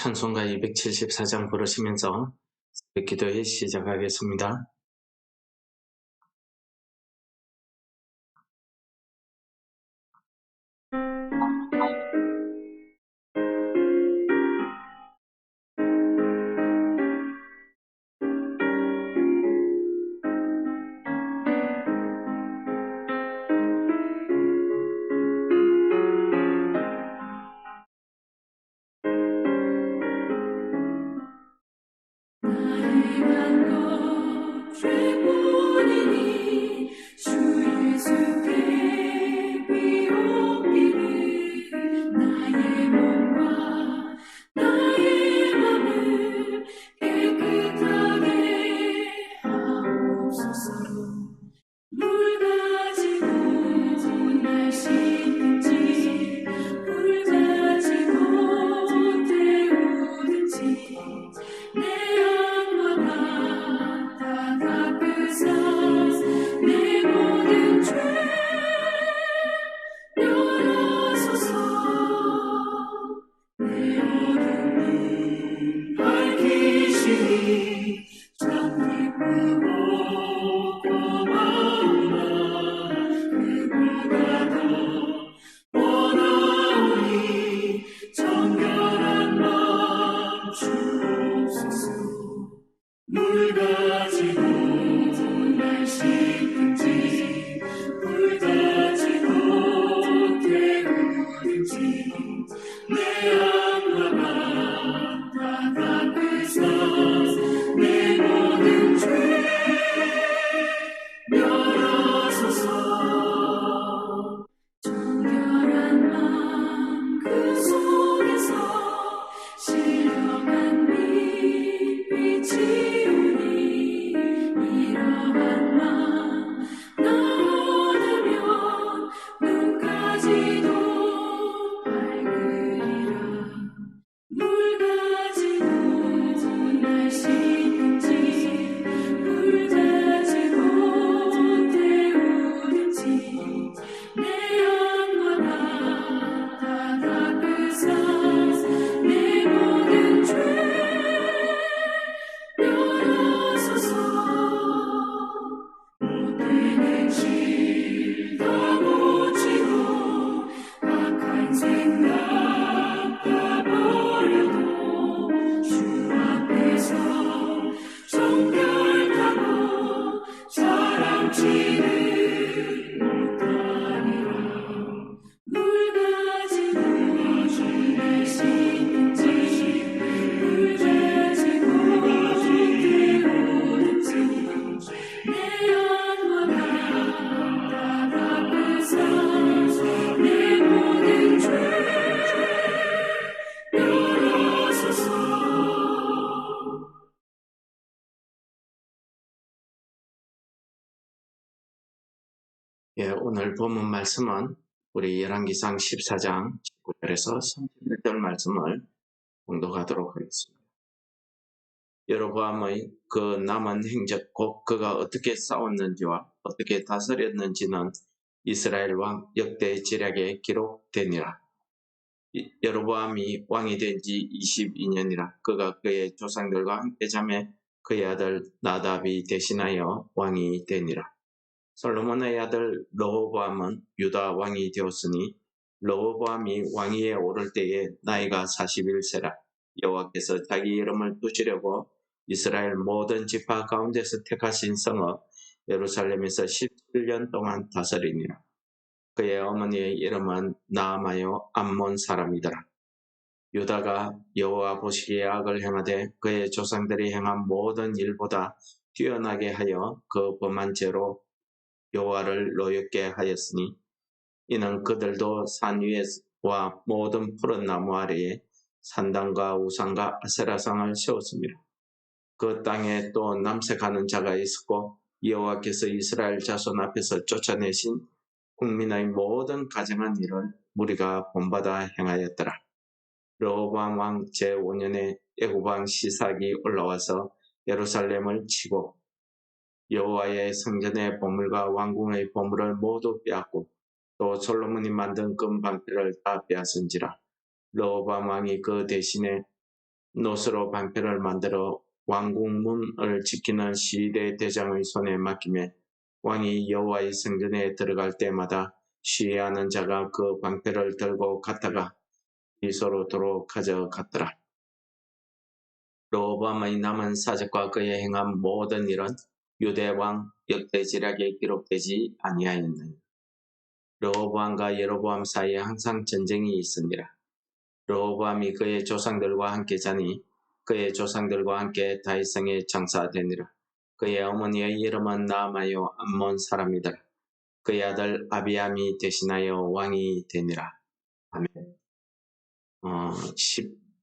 찬송가 274장 부르시면서 기도회 시작하겠습니다. We will 예, 오늘 본문 말씀은 우리 열왕기상 14장 19절에서 31절 말씀을 공독하도록 하겠습니다. 여로보암의 그 남은 행적 곧 그가 어떻게 싸웠는지와 어떻게 다스렸는지는 이스라엘 왕 역대 지략에 기록되니라. 여로보암이 왕이 된 지 22년이라 그가 그의 조상들과 함께 잠에 그의 아들 나답이 대신하여 왕이 되니라. 솔로몬의 아들 로보암은 유다 왕이 되었으니 로보암이 왕위에 오를 때에 나이가 41세라 여호와께서 자기 이름을 두시려고 이스라엘 모든 지파 가운데서 택하신 성읍 예루살렘에서 17년 동안 다스리니라. 그의 어머니의 이름은 나아마요 암몬 사람이더라. 유다가 여호와 보시기에 악을 행하되 그의 조상들이 행한 모든 일보다 뛰어나게 하여 그 범한 죄로 여호와를 노엽게 하였으니 이는 그들도 산 위에와 모든 푸른 나무 아래에 산당과 우상과 아세라상을 세웠습니다. 그 땅에 또 남색하는 자가 있었고 여호와께서 이스라엘 자손 앞에서 쫓아내신 국민의 모든 가정한 일을 무리가 본받아 행하였더라. 로호밤 왕 제5년에 애굽왕 시삭이 올라와서 예루살렘을 치고 여호와의 성전의 보물과 왕궁의 보물을 모두 빼앗고 또 솔로몬이 만든 금방패를 다 빼앗은지라 로밤 왕이 그 대신에 노스로 방패를 만들어 왕궁 문을 지키는 시대 대장의 손에 맡기며 왕이 여호와의 성전에 들어갈 때마다 시해하는 자가 그 방패를 들고 갔다가 이소로 도로 가져갔더라. 로보암의 남은 사적과 그의 행한 모든 일은 유대왕 역대지략에 기록되지 아니하였느니 로보암과 여로보암 사이에 항상 전쟁이 있으니라. 로보암이 그의 조상들과 함께 자니 그의 조상들과 함께 다윗성에 장사되니라. 그의 어머니의 이름은 나아마요 암몬 사람이더라. 그의 아들 아비암이 대신하여 왕이 되니라. 아멘. 어,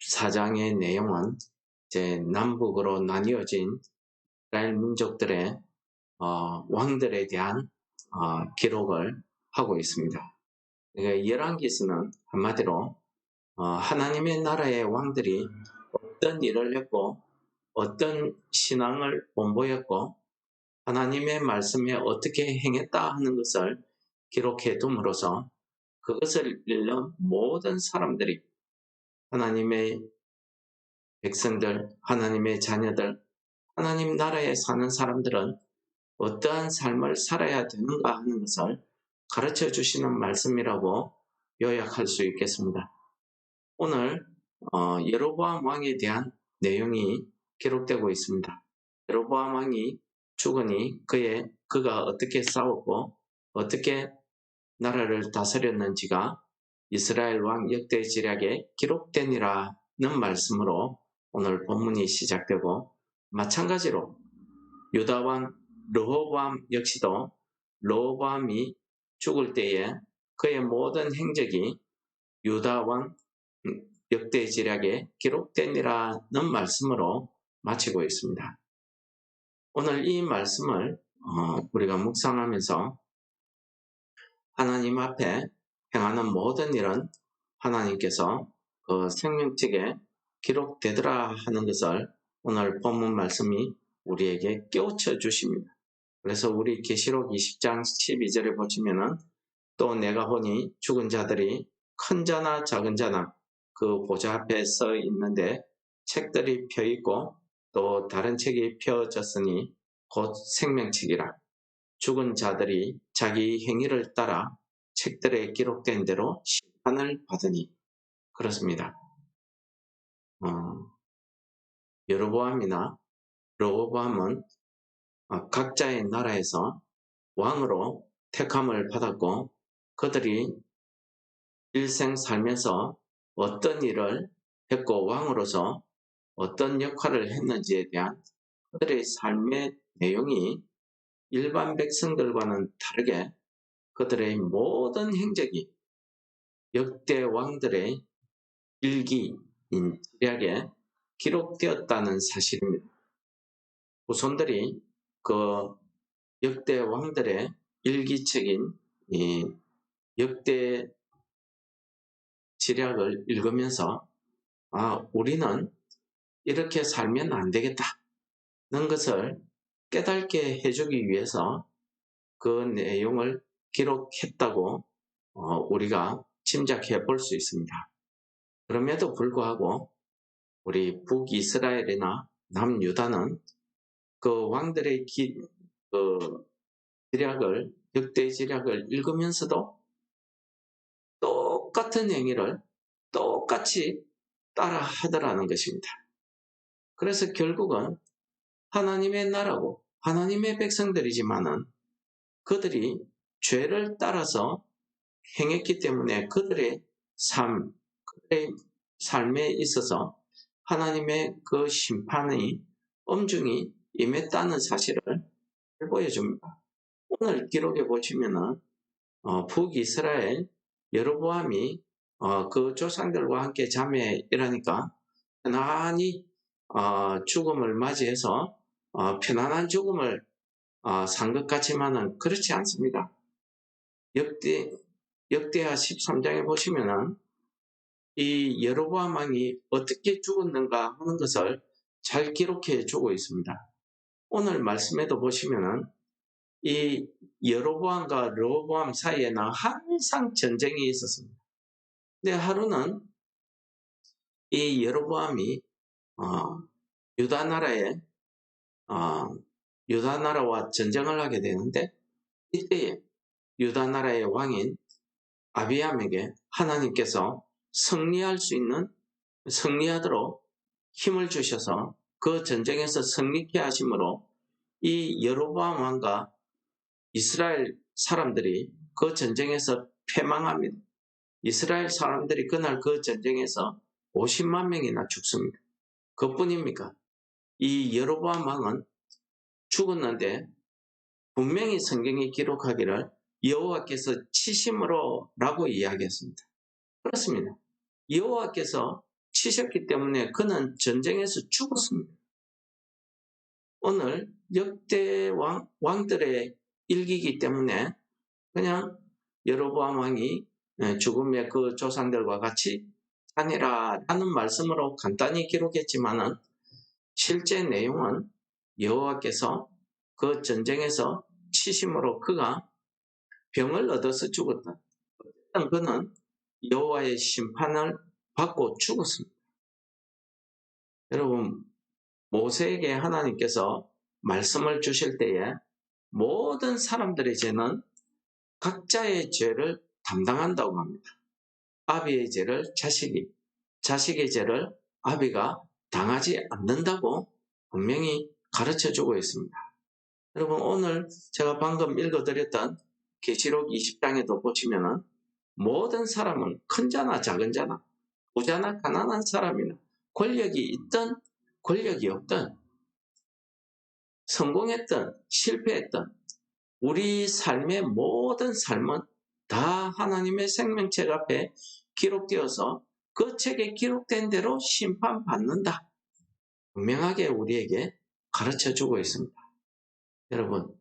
14장의 내용은 이제 남북으로 나뉘어진 이스라엘 민족들의 어, 왕들에 대한 어, 기록을 하고 있습니다. 그러니까 열왕기서는 한마디로 어, 하나님의 나라의 왕들이 어떤 일을 했고 어떤 신앙을 본보였고 하나님의 말씀에 어떻게 행했다 하는 것을 기록해 둠으로써 그것을 읽는 모든 사람들이 하나님의 백성들, 하나님의 자녀들, 하나님 나라에 사는 사람들은 어떠한 삶을 살아야 되는가 하는 것을 가르쳐 주시는 말씀이라고 요약할 수 있겠습니다. 오늘 어, 예로보암 왕에 대한 내용이 기록되고 있습니다. 예로보암 왕이 죽으니 그의 그가 어떻게 싸웠고 어떻게 나라를 다스렸는지가 이스라엘 왕 역대 지략에 기록되니라는 말씀으로 오늘 본문이 시작되고 마찬가지로 유다 왕 르호보암 역시도 르호보암이 죽을 때에 그의 모든 행적이 유다 왕 역대 지략에 기록되니라는 말씀으로 마치고 있습니다. 오늘 이 말씀을 어, 우리가 묵상하면서 하나님 앞에 행하는 모든 일은 하나님께서 그 생명책에 기록되더라 하는 것을 오늘 본문 말씀이 우리에게 깨우쳐 주십니다. 그래서 우리 계시록 20장 12절에 보시면은 또 내가 보니 죽은 자들이 큰 자나 작은 자나 그 보좌 앞에 서 있는데 책들이 펴 있고 또 다른 책이 펴졌으니 곧 생명책이라 죽은 자들이 자기 행위를 따라 책들에 기록된 대로 심판을 받으니 그렇습니다. 어, 여로보암이나 로보암은 어, 각자의 나라에서 왕으로 택함을 받았고 그들이 일생 살면서 어떤 일을 했고 왕으로서 어떤 역할을 했는지에 대한 그들의 삶의 내용이 일반 백성들과는 다르게 그들의 모든 행적이 역대 왕들의 일기, 인지략에 기록되었다는 사실입니다. 후손들이 그 역대 왕들의 일기책인 이 역대 지략을 읽으면서 아 우리는 이렇게 살면 안 되겠다는 것을 깨닫게 해주기 위해서 그 내용을 기록했다고 어, 우리가 짐작해 볼 수 있습니다. 그럼에도 불구하고 우리 북이스라엘이나 남유다는 그 왕들의 기, 그 지략을 역대 지략을 읽으면서도 똑같은 행위를 똑같이 따라 하더라는 것입니다. 그래서 결국은 하나님의 나라고 하나님의 백성들이지만은 그들이 죄를 따라서 행했기 때문에 그들의 삶, 그들의 삶에 있어서 하나님의 그 심판이 엄중히 임했다는 사실을 보여줍니다. 오늘 기록에 보시면은 어, 북이스라엘 여로보암이 어, 그 조상들과 함께 잠에 일하니까 편안히 어, 죽음을 맞이해서 어, 편안한 죽음을 어, 산것 같지만은 그렇지 않습니다. 역대 역대하 13장에 보시면은 이 여로보암 왕이 어떻게 죽었는가 하는 것을 잘 기록해 주고 있습니다. 오늘 말씀에도 보시면은 이 여로보암과 로보암 사이에는 항상 전쟁이 있었습니다. 근데 하루는 이 여로보암이 어, 유다 나라에 어, 유다 나라와 전쟁을 하게 되는데 이때에 유다 나라의 왕인 아비암에게 하나님께서 승리할 수 있는 승리하도록 힘을 주셔서 그 전쟁에서 승리케 하심으로 이 여로보암 왕과 이스라엘 사람들이 그 전쟁에서 패망합니다. 이스라엘 사람들이 그날 그 전쟁에서 50만 명이나 죽습니다. 그뿐입니까? 이 여로보암 왕은 죽었는데 분명히 성경이 기록하기를 여호와께서 치심으로라고 이야기했습니다. 그렇습니다. 여호와께서 치셨기 때문에 그는 전쟁에서 죽었습니다. 오늘 역대 왕, 왕들의 일기이기 때문에 그냥 여로보암 왕이 예, 죽음의 그 조상들과 같이 아니라 라는 말씀으로 간단히 기록했지만은 실제 내용은 여호와께서 그 전쟁에서 치심으로 그가 병을 얻어서 죽었다. 그는 여호와의 심판을 받고 죽었습니다. 여러분 모세에게 하나님께서 말씀을 주실 때에 모든 사람들의 죄는 각자의 죄를 담당한다고 합니다. 아비의 죄를 자식이, 자식의 죄를 아비가 당하지 않는다고 분명히 가르쳐 주고 있습니다. 여러분 오늘 제가 방금 읽어드렸던 계시록 20장에도 보시면은 모든 사람은 큰 자나 작은 자나 부자나 가난한 사람이나 권력이 있든 권력이 없든 성공했든 실패했든 우리 삶의 모든 삶은 다 하나님의 생명책 앞에 기록되어서 그 책에 기록된 대로 심판받는다. 분명하게 우리에게 가르쳐 주고 있습니다. 여러분,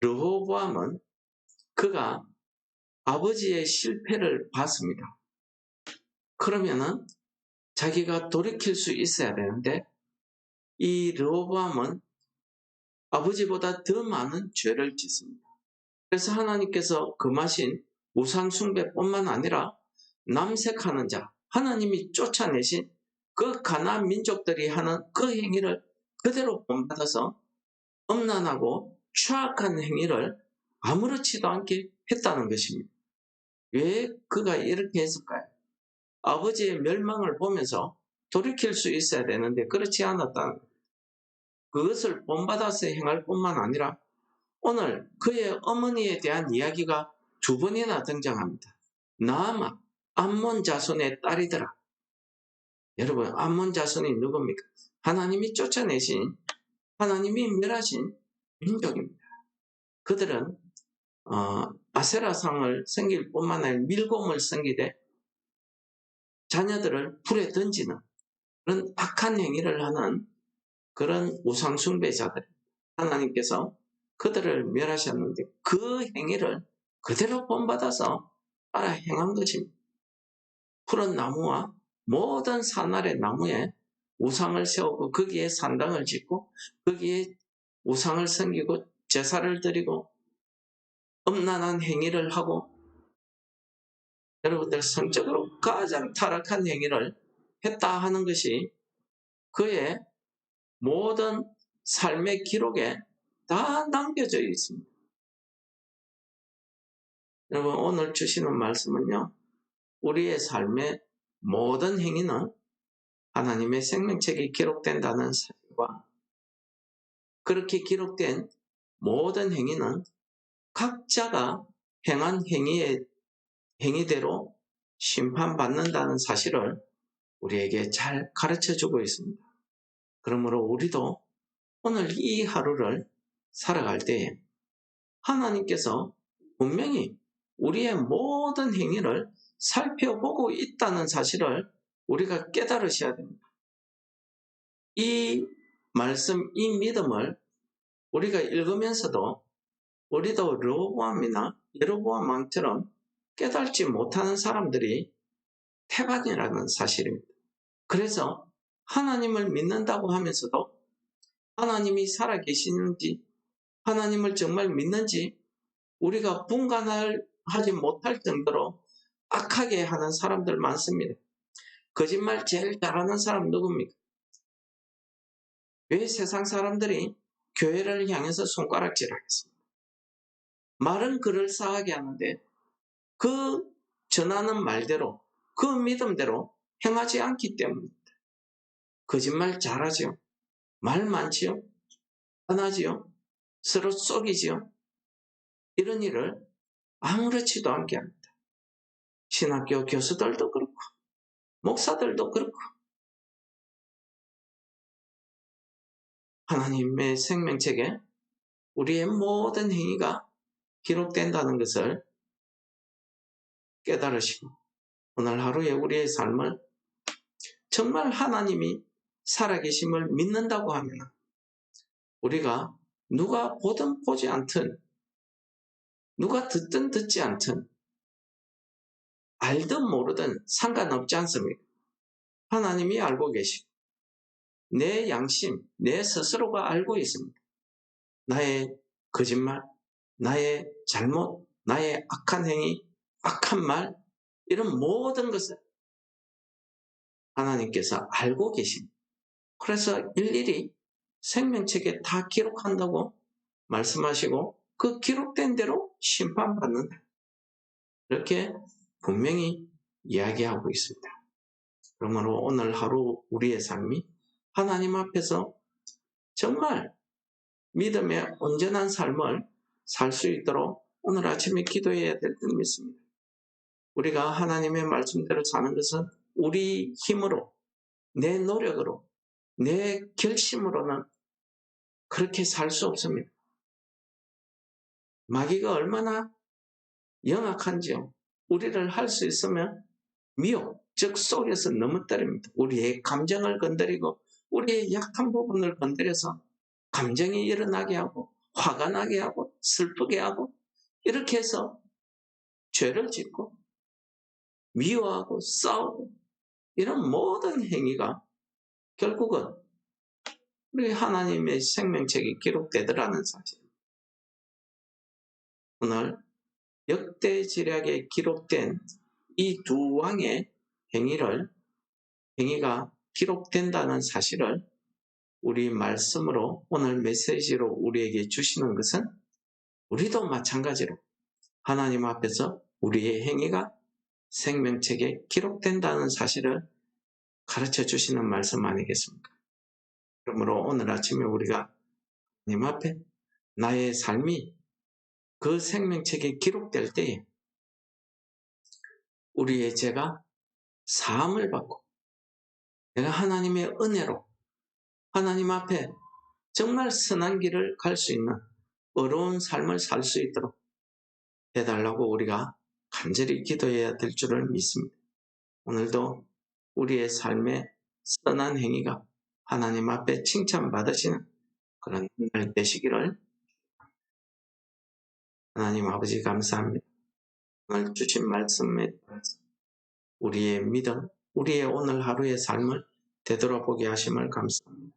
르호보암은 그가 아버지의 실패를 봤습니다. 그러면은 자기가 돌이킬 수 있어야 되는데 이 르호보암은 아버지보다 더 많은 죄를 짓습니다. 그래서 하나님께서 금하신 우상 숭배뿐만 아니라 남색하는 자, 하나님이 쫓아내신 그 가나안 민족들이 하는 그 행위를 그대로 본받아서 엄난하고 추악한 행위를 아무렇지도 않게 했다는 것입니다. 왜 그가 이렇게 했을까요? 아버지의 멸망을 보면서 돌이킬 수 있어야 되는데 그렇지 않았다는 것. 그것을 본받아서 행할 뿐만 아니라 오늘 그의 어머니에 대한 이야기가 두 번이나 등장합니다. 나아마 암몬 자손의 딸이더라. 여러분 암몬 자손이 누굽니까? 하나님이 쫓아내신 하나님이 멸하신 민족입니다. 그들은 어, 아세라상을 섬길 뿐만 아니라 밀곰을 섬기되 자녀들을 불에 던지는 그런 악한 행위를 하는 그런 우상숭배자들 하나님께서 그들을 멸하셨는데 그 행위를 그대로 본받아서 따라 행한 것입니다. 푸른 나무와 모든 산날의 나무에 우상을 세우고 거기에 산당을 짓고 거기에 우상을 섬기고 제사를 드리고 엄난한 행위를 하고 여러분들 성적으로 가장 타락한 행위를 했다 하는 것이 그의 모든 삶의 기록에 다 남겨져 있습니다. 여러분 오늘 주시는 말씀은요. 우리의 삶의 모든 행위는 하나님의 생명책에 기록된다는 사실과 그렇게 기록된 모든 행위는 각자가 행한 행위의 행위대로 심판받는다는 사실을 우리에게 잘 가르쳐 주고 있습니다. 그러므로 우리도 오늘 이 하루를 살아갈 때에 하나님께서 분명히 우리의 모든 행위를 살펴보고 있다는 사실을 우리가 깨달으셔야 됩니다. 이 말씀, 이 믿음을 우리가 읽으면서도 우리도 르호보암이나 예로보암 왕처럼 깨닫지 못하는 사람들이 태반이라는 사실입니다. 그래서 하나님을 믿는다고 하면서도 하나님이 살아계시는지 하나님을 정말 믿는지 우리가 분간을 하지 못할 정도로 악하게 하는 사람들 많습니다. 거짓말 제일 잘하는 사람 누굽니까? 왜 세상 사람들이 교회를 향해서 손가락질 하겠습니까? 말은 그럴싸하게 하는데 그 전하는 말대로 그 믿음대로 행하지 않기 때문입니다. 거짓말 잘하지요. 말 많지요. 편하지요. 서로 속이지요. 이런 일을 아무렇지도 않게 합니다. 신학교 교수들도 그렇고 목사들도 그렇고 하나님의 생명책에 우리의 모든 행위가 기록된다는 것을 깨달으시고 오늘 하루에 우리의 삶을 정말 하나님이 살아계심을 믿는다고 하면 우리가 누가 보든 보지 않든 누가 듣든 듣지 않든 알든 모르든 상관없지 않습니까? 하나님이 알고 계시고 내 양심, 내 스스로가 알고 있습니다. 나의 거짓말, 나의 잘못, 나의 악한 행위, 악한 말, 이런 모든 것을 하나님께서 알고 계십니다. 그래서 일일이 생명책에 다 기록한다고 말씀하시고 그 기록된 대로 심판받는다. 이렇게 분명히 이야기하고 있습니다. 그러므로 오늘 하루 우리의 삶이 하나님 앞에서 정말 믿음의 온전한 삶을 살 수 있도록 오늘 아침에 기도해야 될 줄 믿습니다. 우리가 하나님의 말씀대로 사는 것은 우리 힘으로, 내 노력으로, 내 결심으로는 그렇게 살 수 없습니다. 마귀가 얼마나 영악한지요. 우리를 할 수 있으면 미혹, 즉 속에서 넘어뜨립니다. 우리의 감정을 건드리고 우리의 약한 부분을 건드려서 감정이 일어나게 하고 화가 나게 하고 슬프게 하고 이렇게 해서 죄를 짓고 미워하고 싸우고 이런 모든 행위가 결국은 우리 하나님의 생명책이 기록되더라는 사실. 오늘 역대 지략에 기록된 이 두 왕의 행위를 행위가 기록된다는 사실을 우리 말씀으로 오늘 메시지로 우리에게 주시는 것은 우리도 마찬가지로 하나님 앞에서 우리의 행위가 생명책에 기록된다는 사실을 가르쳐 주시는 말씀 아니겠습니까? 그러므로 오늘 아침에 우리가 님 앞에 나의 삶이 그 생명책에 기록될 때에 우리의 죄가 사함을 받고 내가 하나님의 은혜로 하나님 앞에 정말 선한 길을 갈 수 있는 어려운 삶을 살 수 있도록 해달라고 우리가 간절히 기도해야 될 줄을 믿습니다. 오늘도 우리의 삶의 선한 행위가 하나님 앞에 칭찬받으시는 그런 날 되시기를 하나님 아버지 감사합니다. 오늘 주신 말씀에 우리의 믿음, 우리의 오늘 하루의 삶을 되돌아보게 하심을 감사합니다.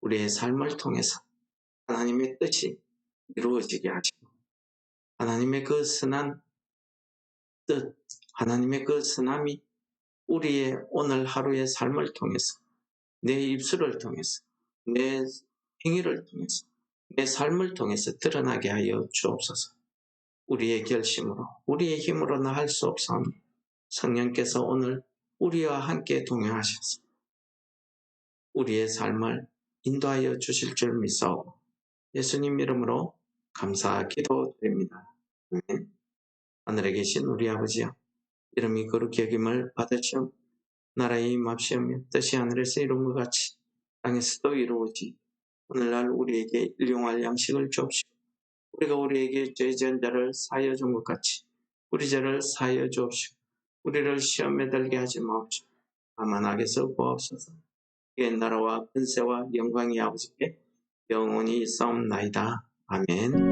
우리의 삶을 통해서 하나님의 뜻이 이루어지게 하시고 하나님의 그 선한 뜻, 하나님의 그 선함이 우리의 오늘 하루의 삶을 통해서 내 입술을 통해서 내 행위를 통해서 내 삶을 통해서 드러나게 하여 주옵소서. 우리의 결심으로 우리의 힘으로는 할 수 없사오니 성령께서 오늘 우리와 함께 동행하셔서 우리의 삶을 인도하여 주실 줄 믿사오고 예수님 이름으로 감사 기도드립니다. 아멘. 하늘에 계신 우리 아버지여 이름이 거룩히 여김을 받으시오 나라의 임합시오며 뜻이 하늘에서 이룬 것 같이 땅에서도 이루어지 오늘날 우리에게 일용할 양식을 주옵시고 우리가 우리에게 죄 지은 자를 사하여 준 것 같이 우리 죄를 사하여 주옵시고 우리를 시험에 들게 하지 마옵시고 다만 악에서 구하옵소서 이 나라와 근세와 영광이 아버지께 영원히 싸움나이다. 아멘